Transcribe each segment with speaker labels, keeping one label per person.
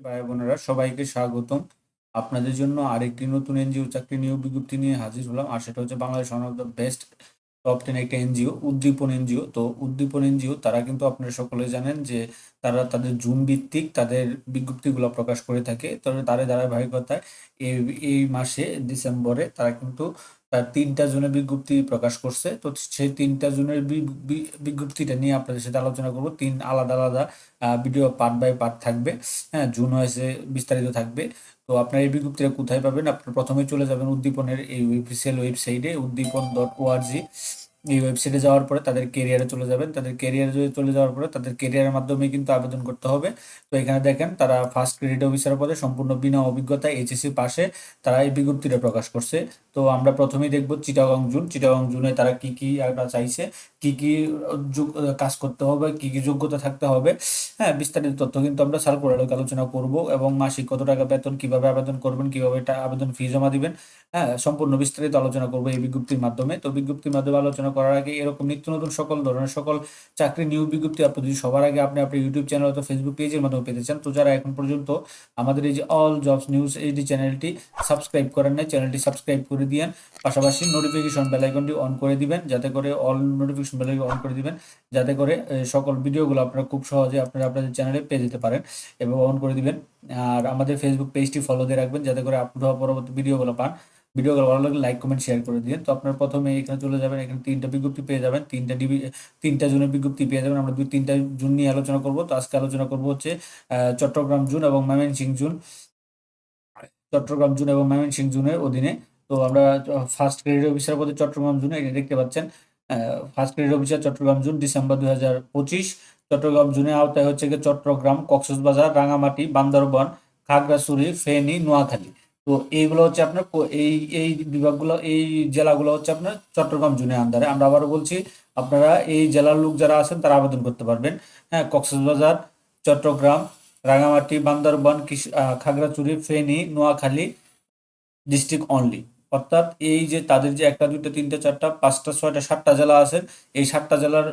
Speaker 1: ভাই বোনেরা, সবাইকে স্বাগতম। আপনাদের জন্য আরেকটি নতুন এনজিও চাকরি নিয়োগ বিজ্ঞপ্তি নিয়ে হাজির হলাম। আর সেটা হচ্ছে Bangladesh one of the best top ten একটা এনজিও, উদ্দীপন এনজিও। তো উদ্দীপন এনজিও, তারা কিন্তু আপনারা সকলে জানেন যে তারা তাদের জুন ভিত্তিক তাদের বিজ্ঞপ্তিগুলো প্রকাশ করে থাকে। তবে তাদের ধারাবাহিকতায় এই এই মাসে ডিসেম্বরে তারা কিন্তু তার তিনটা জনের বিজ্ঞপ্তি প্রকাশ করছে। তো সেই তিনটা জনের বিজ্ঞপ্তিটা নিয়ে আপনাদের সাথে আলোচনা করব। তিন আলাদা আলাদা ভিডিও পার্ট বাই পার্ট থাকবে। হ্যাঁ জুন হয়েছে বিস্তারিত থাকবে। তো আপনার এই বিজ্ঞপ্তিটা কোথায় পাবেন? আপনার প্রথমে চলে যাবেন উদ্দীপনের এই অফিসিয়াল ওয়েবসাইটে উদ্দীপন ডট ওআরজি এই ওয়েবসাইটে যাওয়ার পরে তাদের কেরিয়ারে চলে যাবেন। তাদের কেরিয়ারে যদি চলে যাওয়ার পরে তাদের কেরিয়ারের মাধ্যমে কিন্তু আবেদন করতে হবে। তো এখানে দেখেন, তারা ফার্স্ট ক্রেডিট অফিসার পদে সম্পূর্ণ বিনা অভিজ্ঞতা এইচএসসি পাশে তারা এই বিজ্ঞপ্তিটা প্রকাশ করছে। তো আমরা প্রথমেই দেখব চিটাগং জুন চিটাগং জুনে তারা কি কি একটা চাইছে, কি কি কাজ করতে হবে, কি কি যোগ্যতা থাকতে হবে। হ্যাঁ বিস্তারিত তথ্য কিন্তু আমরা সার্কুলার আলোচনা করব এবং মাসিক কত টাকা বেতন, কীভাবে আবেদন করবেন, কীভাবে আবেদন ফি জমা দিবেন। হ্যাঁ সম্পূর্ণ বিস্তারিত আলোচনা করব এই বিজ্ঞপ্তির মাধ্যমে। তো বিজ্ঞপ্তির মাধ্যমে আলোচনা করার আগে এরকম নিত্য নতুন সকল ধরনের সকল চাকরি নিয়োগ বিজ্ঞপ্তি আপনি যদি সবার আগে আপনি আপনার ইউটিউব চ্যানেল অথবা ফেসবুক পেজের মাধ্যমে পেতে চান, তো যারা এখন পর্যন্ত আমাদের এই যে অল জবস নিউজ এইচডি চ্যানেলটি সাবস্ক্রাইব করেন নাই চ্যানেলটি সাবস্ক্রাইব করে দিয়েন। পাশাপাশি নোটিফিকেশন বেল আইকনটি অন করে দিবেন, যাতে করে all notification bell icon on করে দিবেন, যাতে করে সকল ভিডিওগুলো আপনারা খুব সহজে আপনারা আপনাদের চ্যানেলে পেয়ে যেতে পারেন এবং অন করে দিবেন। আর আমাদের ফেসবুক পেজটি ফলো দিয়ে রাখবেন, যাতে করে আপলোড হওয়া পরবর্তী ভিডিওগুলো পান। ভিডিওগুলো ভালো লাগলে লাইক, কমেন্ট শেয়ার করে দিন তো আপনার প্রথমে এখানে চলে যাবেন, এখানে তিনটা বিজ্ঞপ্তি পেয়ে যাবেন। তিনটা ডিবি, তিনটা জুনের বিজ্ঞপ্তি পেয়ে যাবেন। আমরা দুই, তিনটা জুন নিয়ে আলোচনা করব। তো আজকে আলোচনা করব হচ্ছে চট্টগ্রাম জুন এবং ময়মনসিংহ জুন। চট্টগ্রাম জুন এবং ময়মনসিংহ জুনের অধীনে। তো আমরা ফার্স্ট ক্রেডিট অফিসার পদে চট্টগ্রাম জুনে এটা দেখতে পাচ্ছেন first credit officer Chattogram June, December দুই হাজার পঁচিশ। চট্টগ্রাম জুনে আওতায় হচ্ছে গিয়ে চট্টগ্রাম, কক্সবাজার, রাঙামাটি, বান্দরবান, খাগড়াছড়ি, ফেনী, নোয়াখালী। তো এইগুলো হচ্ছে আপনার এই এই বিভাগগুলো, এই জেলাগুলো হচ্ছে আপনার চট্টগ্রাম জুনের আন্ডারে। আমরা আবারও বলছি, আপনারা এই জেলার লোক যারা আছেন তারা আবেদন করতে পারবেন। হ্যাঁ কক্সবাজার, চট্টগ্রাম রাঙামাটি বান্দরবান খাগড়াছড়ি, ফেনী, নোয়াখালী, ডিস্ট্রিক্ট অনলি। অর্থাৎ এই যে তাদের যে একটা, দুইটা, তিনটা, চারটা, পাঁচটা, ছয়টা, সাতটা জেলা আছেন, এই সাতটা জেলার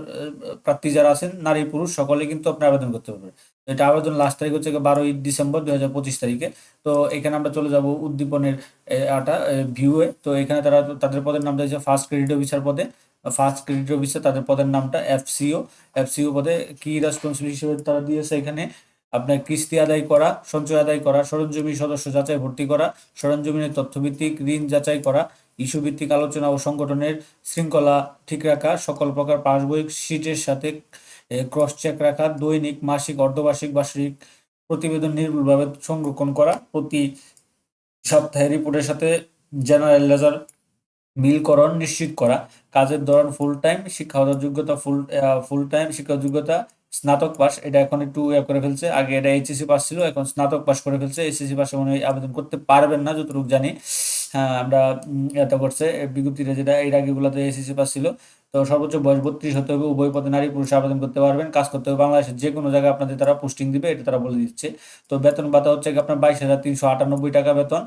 Speaker 1: প্রার্থী যারা আছেন, নারী, পুরুষ, সকলে কিন্তু আপনি আবেদন করতে পারবেন। এটা আবেদন লাস্ট তারিখ হচ্ছে বারোই ডিসেম্বর দুই হাজার পঁচিশ তারিখে। তো এখানে আমরা চলে যাব উদ্দীপনের আটা ভিউয়ে তো এখানে তারা তাদের পদের নাম দিয়েছে ফার্স্ট ক্রেডিট অফিসার পদে। ফার্স্ট ক্রেডিট অফিসার তাদের পদের নামটা এফসিও এফসিও পদে কি রেসপন্সিবিলিটি হিসেবে তারা দিয়েছে এখানে আপনার কিস্তি আদায় করা, সঞ্চয় আদায় করা, সরঞ্জমি সদস্য যাচাই ভর্তি করা সরঞ্জমিনের তথ্যভিত্তিক, ঋণ যাচাই করা ইস্যু ভিত্তিক আলোচনা ও সংগঠনের শৃঙ্খলা ঠিক রাখা, সকল প্রকার পাসবই শিটের সাথে ক্রস চেক রাখা, দৈনিক, মাসিক, অর্ধবার্ষিক বার্ষিক প্রতিবেদন নির্ভুলভাবে সংরক্ষণ করা, প্রতি সপ্তাহে রিপোর্টের সাথে জেনারেল লেজার মিলকরণ নিশ্চিত করা, কাজের ধরন ফুল টাইম শিক্ষাগত যোগ্যতা ফুল ফুল টাইম শিক্ষা যোগ্যতা, স্নাতক পাস, এটা এখন একটু ইয়ে করে ফেলছে, আগে এটা এইচএসসি পাস ছিল, এখন স্নাতক পাস করে ফেলছে এইচএসসি পাসে মনে হয় আবেদন করতে পারবেন না, যতটুকু জানি। হ্যাঁ আমরা এটা করছে বিজ্ঞপ্তিটা যেটা, এর আগেগুলোতে এসএসসি পাস ছিল। তো সর্বোচ্চ বয়স বত্রিশ হতে হবে, উভয় পদে নারী পুরুষ আবেদন করতে পারবেন, কাজ করতে হবে বাংলাদেশের যে কোনো জায়গায় আপনাদের তারা পোস্টিং দিবে, এটা তারা বলে দিচ্ছে। তো বেতন ভাতা হচ্ছে আপনার বাইশ হাজার তিনশো আটানব্বই টাকা বেতন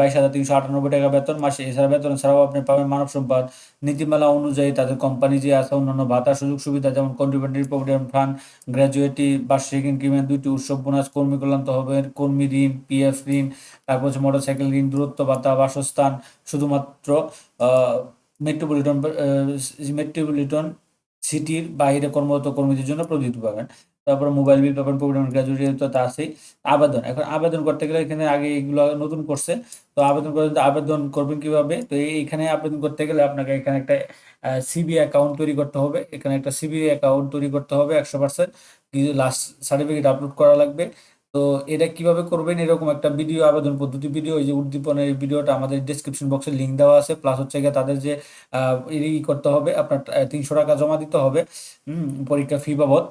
Speaker 1: বাইশ হাজার তিনশো আটানব্বই টাকা বেতন, মাসে এছাড়া বেতন ছাড়াও আপনি পাবেন মানব সম্পদ। নীতিমালা অনুযায়ী তাদের কোম্পানি যে আছে, অন্যান্য ভাতা, সুযোগ সুবিধা যেমন কন্ট্রিবিউটরি প্রভিডেন্ট ফান্ড গ্র্যাজুয়েটি বার্ষিক ইনক্রিমেন্ট দুইটি উৎসব বোনাস কর্মী কল্যাণ তহবিল, কর্মী ঋণ পিএফ ঋণ, তারপর হচ্ছে মোটরসাইকেল ঋণ, দূরত্ব ভাতা, বাসস্থান, শুধুমাত্র মেট্রোপলিটন মেট্রোপলিটন সিটির বাইরে কর্মরত কর্মীদের জন্য প্রযোজ্য পাবেন তারপরে মোবাইল বিল পাবেন প্রভিডেন্ট গ্র্যাজুয়েটি তো তা আছেই। আবেদন, এখন আবেদন করতে গেলে এখানে আগে এগুলো নতুন করছে, তো আবেদন করতে আবেদন করবেন কীভাবে? তো এই- এখানে আবেদন করতে গেলে আপনাকে এখানে একটা সিবি অ্যাকাউন্ট তৈরি করতে হবে। এখানে একটা সিবি অ্যাকাউন্ট তৈরি করতে হবে, একশো পার্সেন্ট লাস্ট সার্টিফিকেট আপলোড করা লাগবে। তো এটা কীভাবে করবেন? এরকম একটা ভিডিও, আবেদন পদ্ধতি ভিডিও এই যে উদ্দীপনের ভিডিওটা আমাদের ডিসক্রিপশন বক্সে লিঙ্ক দেওয়া আছে। প্লাস হচ্ছে গিয়ে তাদের যে ই করতে হবে, আপনার তিনশো টাকা জমা দিতে হবে পরীক্ষা ফি বাবদ।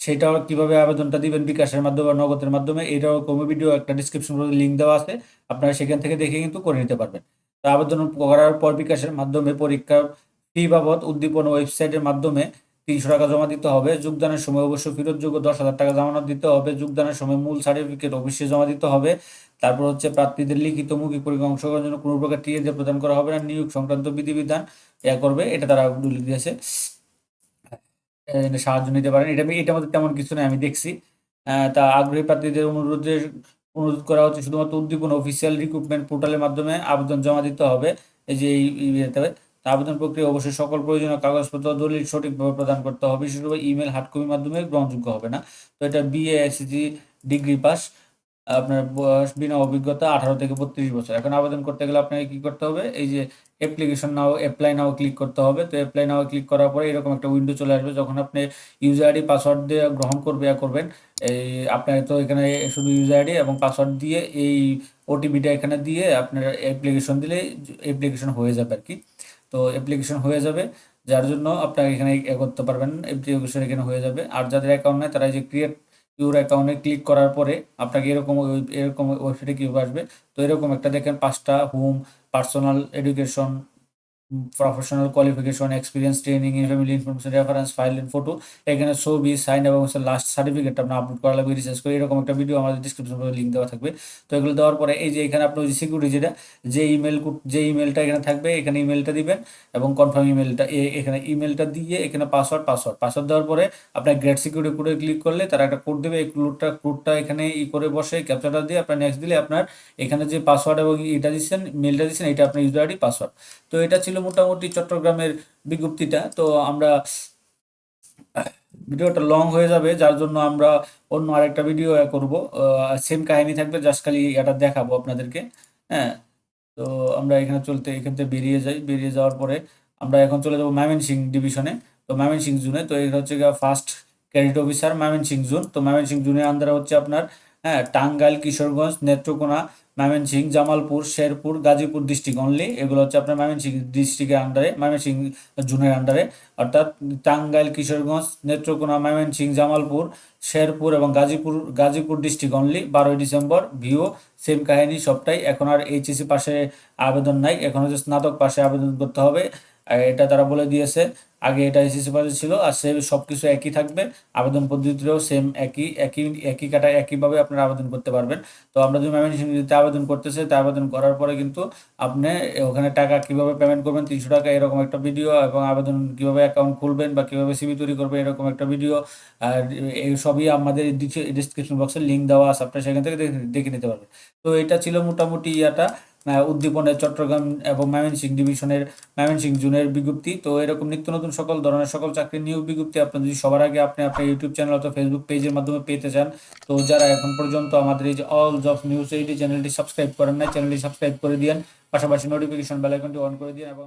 Speaker 1: সেটাও কীভাবে আবেদনটা দিবেন? বিকাশের মাধ্যমে বা নগদের মাধ্যমে, এটাও কোনো ভিডিও একটা ডিসক্রিপশন লিঙ্ক দেওয়া আছে। আপনারা সেখান থেকে দেখে কিন্তু করে নিতে পারবেন। তো আবেদন করার পর বিকাশের মাধ্যমে পরীক্ষার ফি বাবদ, উদ্দীপন ওয়েবসাইটের মাধ্যমে তিনশো টাকা জমা দিতে হবে, যোগদানের সময় অবশ্য ফেরতযোগ্য দশ হাজার টাকা জামানত দিতে হবে, যোগদানের সময় মূল সার্টিফিকেট অবশ্যই জমা দিতে হবে। তারপর হচ্ছে প্রার্থীদের লিখিত মৌখিক পরীক্ষা অংশগ্রহণের জন্য কোনো প্রকার টিএ প্রদান করা হবে না, নিয়োগ সংক্রান্ত বিধিবিধান ইয়া করবে, এটা তারা দিয়েছে। সাহায্য নিতে পারেন। এটা এটার মধ্যে তেমন কিছু নেই, আমি দেখছি। তা আগ্রহী প্রার্থীদের অনুরোধের অনুরোধ করা হচ্ছে শুধুমাত্র উদ্দীপন অফিসিয়াল রিক্রুটমেন্ট পোর্টালের মাধ্যমে আবেদন জমা দিতে হবে। এই যে এই আবেদন প্রক্রিয়া অবশ্যই সকল প্রয়োজনীয় কাগজপত্র দলিল সঠিকভাবে প্রদান করতে হবে। বিশেষভাবে ইমেল হার্ড কপির মাধ্যমে গ্রহণযোগ্য হবে না। তো এটা বিএ এসএসসি ডিগ্রি পাস। আপনার বয়স, বিনা অভিজ্ঞতা, আঠারো থেকে বত্রিশ বছর। এখন আবেদন করতে গেলে আপনাকে কি করতে হবে? এই যে application now apply now click করতে হবে। তো অ্যাপ্লাই নাও ক্লিক করার পরে এরকম একটা উইন্ডো চলে আসবে যখন আপনি ইউজার আইডি পাসওয়ার্ড দিয়ে গ্রহণ করবে করবেন। এই আপনার তো এখানে শুধু ইউজার আইডি এবং পাসওয়ার্ড দিয়ে এই ওটিপিটা এখানে দিয়ে আপনার অ্যাপ্লিকেশন দিলে অ্যাপ্লিকেশন হয়ে যাবে আর কি। তো অ্যাপ্লিকেশন হয়ে যাবে, যার জন্য আপনাকে এখানে এ করতে পারবেন অ্যাপ্লিকেশন এখানে হয়ে যাবে। আর যাদের অ্যাকাউন্ট নেই, তারা এই যে ক্রিয়েট ইউর অ্যাকাউন্টে ক্লিক করার পরে আপনাকে এরকম এরকম ওয়েবসাইটে কীভাবে আসবে? তো এরকম একটা দেখেন পাঁচটা home personal education professional qualification experience training family information reference file and photo এখানে ছবি সাইন এবং লাস্ট সার্টিফিকেট আপনার আপলোড করা লাগবে রিসার্চ করে এরকম একটা ভিডিও আমাদের ডিসক্রিপশন লিঙ্ক দেওয়া থাকবে। তো এগুলো দেওয়ার পরে এই যে এখানে আপনার ওই সিকিউরিটি যেটা, যে ইমেল যে ইমেলটা এখানে থাকবে, এখানে ইমেলটা দিবেন এবং কনফার্ম ইমেলটা এখানে ইমেলটা দিয়ে এখানে পাসওয়ার্ড পাসওয়ার্ড পাসওয়ার্ড দেওয়ার পরে আপনার গ্রেড সিকিউরিটি কোডে ক্লিক করলে তারা একটা কোড দেবে, এই কোডটা কোডটা এখানে ই করে বসে ক্যাপচারটা দিয়ে আপনার নেক্সট দিলে আপনার এখানে যে পাসওয়ার্ড এবং এটা দিচ্ছেন মেলটা দিচ্ছেন এটা আপনার ইউজার আইডি পাসওয়ার্ড তো এটা ছিল মোটামুটি চট্টগ্রামের বিজ্ঞপ্তিটা। তো আমরা ভিডিওটা লং হয়ে যাবে, যার জন্য আমরা অন্য আরেকটা ভিডিও করব। সেম কাহিনী থাকবে জাস্ট খালি এটা দেখাবো আপনাদেরকে। হ্যাঁ তো আমরা এখানে চলতে, এখান থেকে বেরিয়ে যাই। বেরিয়ে যাওয়ার পরে আমরা এখন চলে যাব ময়মনসিং ডিভিশনে তো ময়মনসিং জোনে তো এটা হচ্ছে first cadet officer Mymensingh zone তো ময়মনসিং জোনের আন্ডারে হচ্ছে আপনার হ্যাঁ টাঙ্গাইল, কিশোরগঞ্জ, নেত্রকোনা ময়মনসিং জামালপুর, শেরপুর, গাজীপুর ডিস্ট্রিক্ট অনলি এগুলো হচ্ছে আপনার ময়মনসিং ডিস্ট্রিক্টের আন্ডারে ময়মনসিং জোনের আন্ডারে অর্থাৎ টাঙ্গাইল, কিশোরগঞ্জ, নেত্রকোনা ময়মনসিং জামালপুর, শেরপুর এবং গাজীপুর গাজীপুর ডিস্ট্রিক্ট অনলি বারোই ডিসেম্বর ভিও সেম কাহিনী, সবটাই। এখন আর এইচএসি পাশে আবেদন নাই। এখন হচ্ছে স্নাতক পাশে আবেদন করতে হবে। এটা তারা বলে দিয়েছে, আগে এটা এসএসসি পাশে ছিল আর সে সব কিছু একই থাকবে, আবেদন পদ্ধতিতেও সেম একই একই একই কাটা, একইভাবে আপনারা আবেদন করতে পারবেন। তো আমরা যদি ময়মনসিংহতে আবেদন করতেছে, তা আবেদন করার পরে কিন্তু আপনি ওখানে টাকা কীভাবে পেমেন্ট করবেন, তিনশো টাকা এরকম একটা ভিডিও এবং আবেদন কীভাবে অ্যাকাউন্ট খুলবেন বা কীভাবে সিবি তৈরি করবেন এরকম একটা ভিডিও আর এই সবই আমাদের ডিসক্রিপশন বক্সে লিঙ্ক দেওয়া আছে, আপনারা সেখান থেকে দেখে নিতে পারবেন। তো এটা ছিল মোটামুটি ইয়াটা। আহ, উদ্দীপনের চট্টগ্রাম এবং ময়মনসিং ডিভিশনের ময়মনসিং জুনের বিজ্ঞপ্তি। তো এরকম নিত্য নতুন সকল ধরনের সকল চাকরির নিয়োগ বিজ্ঞপ্তি আপনার যদি সবার আগে আপনি আপনার ইউটিউব চ্যানেল অথবা ফেসবুক পেজের মাধ্যমে পেতে চান তো যারা এখন পর্যন্ত আমাদের এই যে অল জব নিউজ এই চ্যানেলটি সাবস্ক্রাইব করেন না চ্যানেলটি সাবস্ক্রাইব করে দিন পাশাপাশি নোটিফিকেশন বেল আইকনটি অন করে দিন এবং